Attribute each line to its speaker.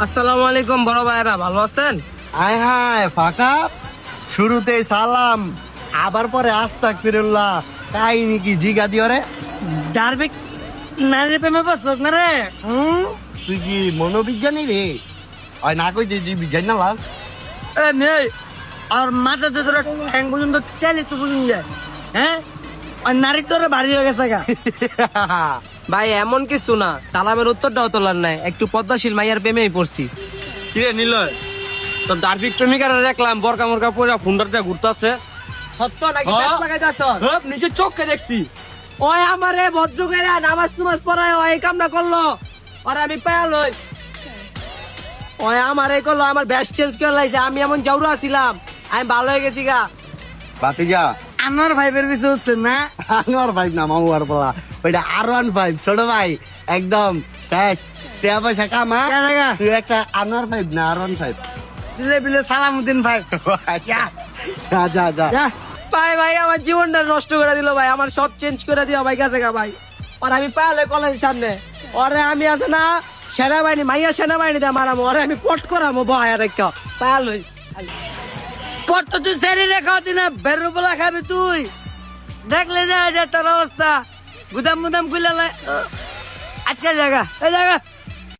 Speaker 1: আসসালামু আলাইকুম বড় ভাইরা ভালো আছেন?
Speaker 2: হায় হায় ফাঁকা। শুরুতেই সালাম আবার পরে আস্তাক ফিরুল্লাহ কাহিনী কি জিগা দিও রে?
Speaker 3: ডারবিক নারী প্রেমে পছন্দ না রে?
Speaker 2: তুই কি মনোবিজ্ঞানী রে? ওই না কই তুই বিজ্ঞান না লাগ
Speaker 3: এ মেয়ে আর মাথা তো তোরা ঠ্যাং পর্যন্ত তেলে তো পর্যন্ত হ্যাঁ? নারীর তোরা ভারী হয়ে গেছে গা।
Speaker 1: ভাই এমন কিছু না। সালামের উত্তরটাও তোলার নাই। একটু পদ্মাশীল মাইয়ার প্রেমেই পড়ছি।
Speaker 4: কিরে নিলয়? তো দার্ভিক প্রেমিকারা দেখলাম বরকা মরকা পরে ফুন্ডারটা ঘুরতেছে।
Speaker 1: সত্য নাকি
Speaker 4: হ্যাঁ?
Speaker 1: ব্যাট লাগাইতাছ?
Speaker 4: নিজের চোখে দেখছি।
Speaker 1: ওই আমারে ভদ্র করে নামাজ তুমাজ পড়ায় ওই এই কামটা করল। আর আমি পায়াল হই। ওই আমার এই করল আমার ব্যাস চেঞ্জ করে লাইছে আমি এমন জাউরা ছিলাম। আমি ভালো হয়ে গেছি গা।
Speaker 2: বাতিজা
Speaker 3: আমার ভাইবের কিছু হচ্ছে না?
Speaker 2: আনোয়ার ভাই না মামু আর বলা ওইটা আর ওয়ান ফাইভ ছোট ভাই একদম শেষ। টাকা পয়সা কামা
Speaker 3: যা জায়গা
Speaker 2: তুই একটা আনোয়ার ফাইভ না আর ওয়ান ফাইভ
Speaker 3: দিলে বিলে সালামুদ্দিন ভাই।
Speaker 2: যা যা যা। যা।
Speaker 1: ভাই ভাই আমার জীবনটা নষ্ট করে দিল ভাই আমার সব চেঞ্জ করে দিও ভাই কাছে গা ভাই। আর আমি পায়ালে কলেজের সামনে। ওরে আমি আছে না সেনাবাহিনী মাইয়া সেনাবাহিনী দিয়ে মারামো ওরে আমি পট করামো বহায় রেখা পায়াল হই
Speaker 3: পর তো তুই ছেড়ে রেখা হতি না বলা খাবি তুই। দেখলে না যে তার অবস্থা। গুদাম মুদাম খুলে আজকে জায়গা। এই জায়গা।